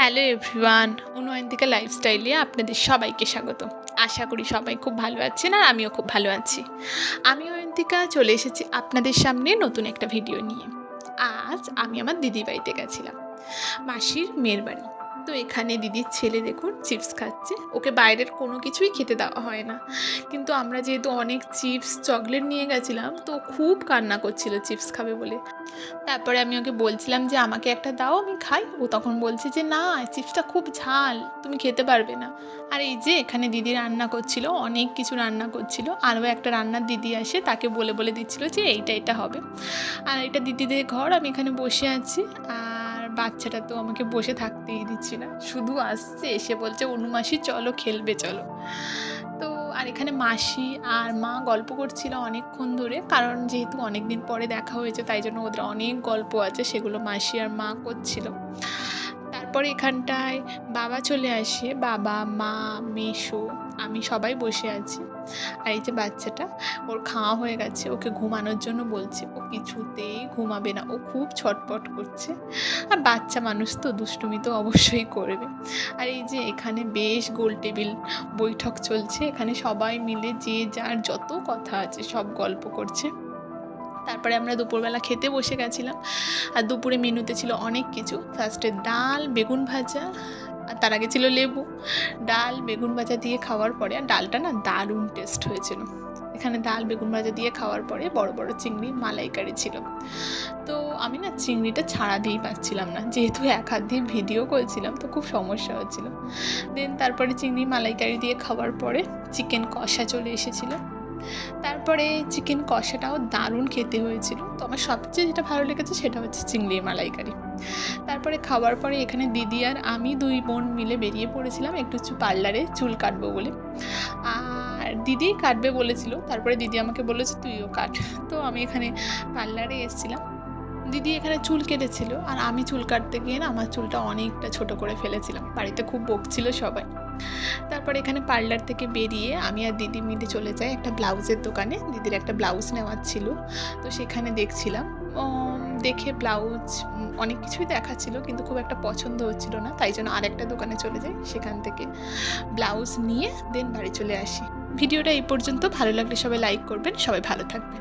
Hello everyone, অনুয়ন্তিকা লাইফস্টাইলে আপনাদের সবাইকে স্বাগত আশা করি সবাই খুব ভালো আছেন আর আমিও খুব ভালো আছি। আমি অয়ন্তিকা চলে এসেছি আপনাদের সামনে নতুন একটা ভিডিও নিয়ে। আজ আমি আমার দিদি বাড়িতে গেছিলাম, মাসির মেয়ের বাড়ি। তো এখানে দিদির ছেলে দেখুন চিপস খাচ্ছে। ওকে বাইরের কোনো কিছুই খেতে দেওয়া হয় না। কিন্তু আমরা যেহেতু অনেক চিপস, চকলেট নিয়ে গেছিলাম, তো খুব কান্না করছিল চিপস খাবে বলে। তারপরে আমি ওকে বলছিলাম যে, আমাকে একটা দাও, আমি খাই। ও তখন বলছে যে, না, চিপসটা খুব ঝাল, তুমি খেতে পারবে না। আর এই যে এখানে দিদি রান্না করছিল, অনেক কিছু রান্না করছিল। আরও একটা রান্নার দিদি আসে, তাকে বলে বলে দিচ্ছিল যে, এইটা, এটা হবে। আর এটা দিদিদের ঘর, আমি এখানে বসে আছি। আর বাচ্চাটা তো আমাকে বসে থাকতেই দিচ্ছি না। শুধু আসছে, এসে বলছে অনুমাসি চলো খেলবে, চলো। তো আর এখানে মাসি আর মা গল্প করছিল অনেকক্ষণ ধরে, কারণ যেহেতু অনেক দিন পরে দেখা হয়েছে, তাই জন্য ওদের অনেক গল্প আছে, সেগুলো মাসি আর মা করছিল। তারপরে এখানটায় বাবা চলে আসে। বাবা, মা মেশো আমি সবাই বসে আছি। আর এই যে বাচ্চাটা, ওর খাওয়া হয়ে গেছে। ওকে ঘুমানোর জন্য বলছে, ও কিছুতেই ঘুমাবে না। ও খুব ছটপট করছে। আর বাচ্চা মানুষ তো দুষ্টুমি তো অবশ্যই করবে। আর এই যে এখানে বেশ গোল টেবিল বৈঠক চলছে। এখানে সবাই মিলে যে যার যত কথা আছে সব গল্প করছে। তারপরে আমরা দুপুরবেলা খেতে বসে গেছিলাম। আর দুপুরে মেনুতে ছিল অনেক কিছু। ফার্স্টে ডাল, বেগুন ভাজা, আর তার আগে ছিল লেবু। ডাল, বেগুন ভাজা দিয়ে খাওয়ার পরে, আর ডালটা না দারুণ টেস্ট হয়েছিল। এখানে ডাল, বেগুন ভাজা দিয়ে খাওয়ার পরে বড় বড় চিংড়ি মালাইকারি ছিল। তো আমি না চিংড়িটা ছাড়া দিয়েই পাচ্ছিলাম না। যেহেতু এক হাত দিয়ে ভিডিও করেছিলাম, তো খুব সমস্যা হচ্ছিল দেন তারপরে চিংড়ি মালাইকারি দিয়ে খাওয়ার পরে চিকেন কষা চলে এসেছিল। তারপরে চিকেন কষাটাও দারুণ খেতে হয়েছিল। তো আমার সবচেয়ে যেটা ভালো লেগেছে সেটা হচ্ছে চিংড়ি মালাইকারি। তারপরে খাওয়ার পরে এখানে দিদি আর আমি দুই বোন মিলে বেরিয়ে পড়েছিলাম একটু পার্লারে চুল কাটবো বলে। আর দিদি কাটবে বলেছিল, তারপরে দিদি আমাকে বলেছে তুইও কাট। তো আমি এখানে পার্লারে এসেছিলাম। দিদি এখানে চুল কেটেছিল আর আমি চুল কাটতে গিয়ে না আমার চুলটা অনেকটা ছোট করে ফেলেছিলাম। বাড়িতে খুব বকছিল সবাই। তারপর এখানে পার্লার থেকে বেরিয়ে আমি আর দিদি মিলে চলে যাই একটা ব্লাউজের দোকানে। দিদির একটা ব্লাউজ নেওয়ার ছিল, তো সেখানে দেখছিলাম। দেখে ব্লাউজ অনেক কিছুই দেখাচ্ছিল, কিন্তু খুব একটা পছন্দ হচ্ছিল না, তাই জন্য আরেকটা দোকানে চলে যাই সেখান থেকে ব্লাউজ নিয়ে দেন বাড়ি চলে আসি। ভিডিওটা এই পর্যন্ত, ভালো লাগলে সবাই লাইক করবেন, সবাই ভালো থাকবেন।